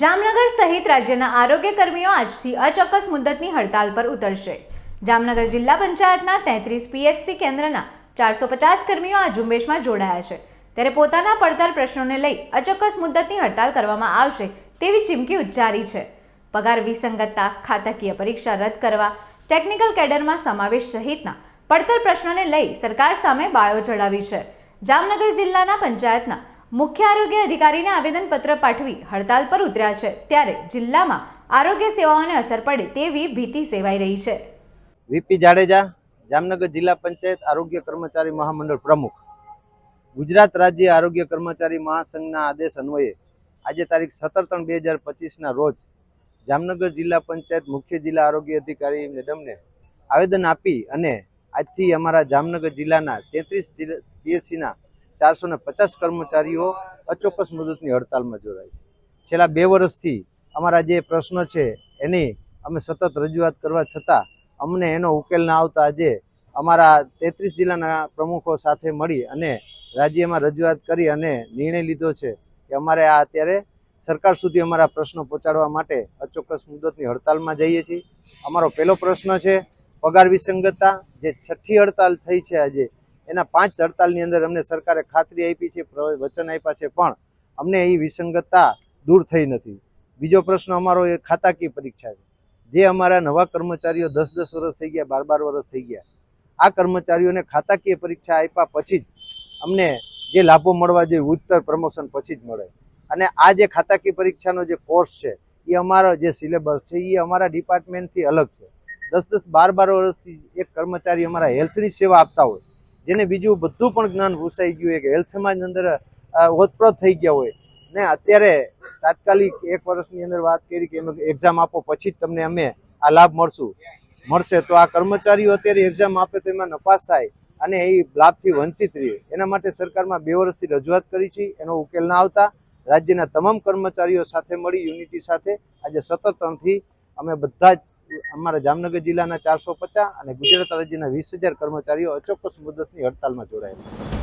જામનગર સહિત રાજ્યના આરોગ્ય કર્મીઓ આજથી અચોક્કસ મુદ્દતની હડતાલ પર ઉતરશે. જામનગર જિલ્લા પંચાયતના તેત્રીસ પીએચસી કેન્દ્રના ચારસો પચાસ કર્મીઓ આ ઝુંબેશમાં જોડાયા છે. ત્યારે પોતાના પડતર પ્રશ્નોને લઈ અચોક્કસ મુદ્દતની હડતાલ કરવામાં આવશે તેવી ચીમકી ઉચ્ચારી છે. પગાર વિસંગતતા, ખાતાકીય પરીક્ષા રદ કરવા, ટેકનિકલ કેડરમાં સમાવેશ સહિતના પડતર પ્રશ્નોને લઈ સરકાર સામે બાયો ચડાવી છે. જામનગર જિલ્લાના પંચાયતના મુખ્ય આરોગ્ય અધિકારીને આવેદનપત્ર પાઠવી હડતાલ પર ઉતર્યા છે. ત્યારે જિલ્લામાં આરોગ્ય સેવાઓને અસર પડે તેવી ભીતિ સેવાઈ રહી છે. વીપી જાડેજા, જામનગર જિલ્લા પંચાયત આરોગ્ય કર્મચારી મહામંડળ પ્રમુખ. ગુજરાત રાજ્ય આરોગ્ય કર્મચારી મહાસંઘના આદેશ અન્વયે આજે તારીખ સત્તર ત્રણ બે હજાર પચીસના રોજ જામનગર જિલ્લા પંચાયત મુખ્ય જિલ્લા આરોગ્ય અધિકારી મેડમને આવેદન આપી અને આજથી અમારા જામનગર જિલ્લાના તેત્રીસ પીએસસીના ચારસો ને પચાસ કર્મચારીઓ અચોક્કસ મુદતની હડતાલમાં જોડાય છે. છેલ્લા બે વર્ષથી અમારા જે પ્રશ્નો છે એની અમે સતત રજૂઆત કરવા છતાં અમને એનો ઉકેલ ના આવતા આજે અમારા તેત્રીસ જિલ્લાના પ્રમુખો સાથે મળી અને રાજ્યમાં રજૂઆત કરી અને નિર્ણય લીધો છે કે અમારે આ અત્યારે સરકાર સુધી અમારા પ્રશ્નો પહોંચાડવા માટે અચોક્કસ મુદતની હડતાલમાં જઈએ છીએ. અમારો પહેલો પ્રશ્ન છે, પગાર વિસંગતતા, જે છઠ્ઠી હડતાલ થઈ છે આજે એના પાંચ હડતાલની અંદર અમને સરકારે ખાતરી આપી છે વચન આપ્યા છે, પણ અમને એ વિસંગતતા દૂર થઈ નથી. બીજો પ્રશ્ન અમારો એ ખાતાકીય પરીક્ષા છે. જે અમારા નવા કર્મચારીઓ દસ દસ વર્ષ થઈ ગયા, બાર બાર વર્ષ થઈ ગયા, આ કર્મચારીઓને ખાતાકીય પરીક્ષા આપ્યા પછી જ અમને જે લાભો મળવા જોઈએ, ઉત્તર પ્રમોશન પછી જ મળે. અને આ જે ખાતાકીય પરીક્ષાનો જે કોર્સ છે, એ અમારો જે સિલેબસ છે, એ અમારા ડિપાર્ટમેન્ટથી અલગ છે. દસ દસ બાર બાર વર્ષથી એક કર્મચારી અમારા હેલ્થની સેવા આપતા હોય જેને બીજું બધું પણ જ્ઞાન ભૂસાઈ ગયું હોય કે હેલ્થ સમાજની અંદર ઓતપ્રોત થઈ ગયા હોય. ને અત્યારે તાત્કાલિક એક વર્ષની અંદર વાત કરી કે એમ એક્ઝામ આપો, પછી જ તમને અમે આ લાભ મળશું. મળશે તો આ કર્મચારીઓ અત્યારે એક્ઝામ આપે તો એમાં નપાસ થાય અને એ લાભથી વંચિત રહે. એના માટે સરકારમાં બે વર્ષથી રજૂઆત કરી છે. એનો ઉકેલ ના આવતા રાજ્યના તમામ કર્મચારીઓ સાથે મળી યુનિટી સાથે આજે સતત ત્રણથી અમે બધા જ અમારા જામનગર જિલ્લાના ચારસો પચાસ અને ગુજરાત રાજ્યના વીસ હજાર કર્મચારીઓ અચોક્કસ મુદતની હડતાલમાં જોડાયેલા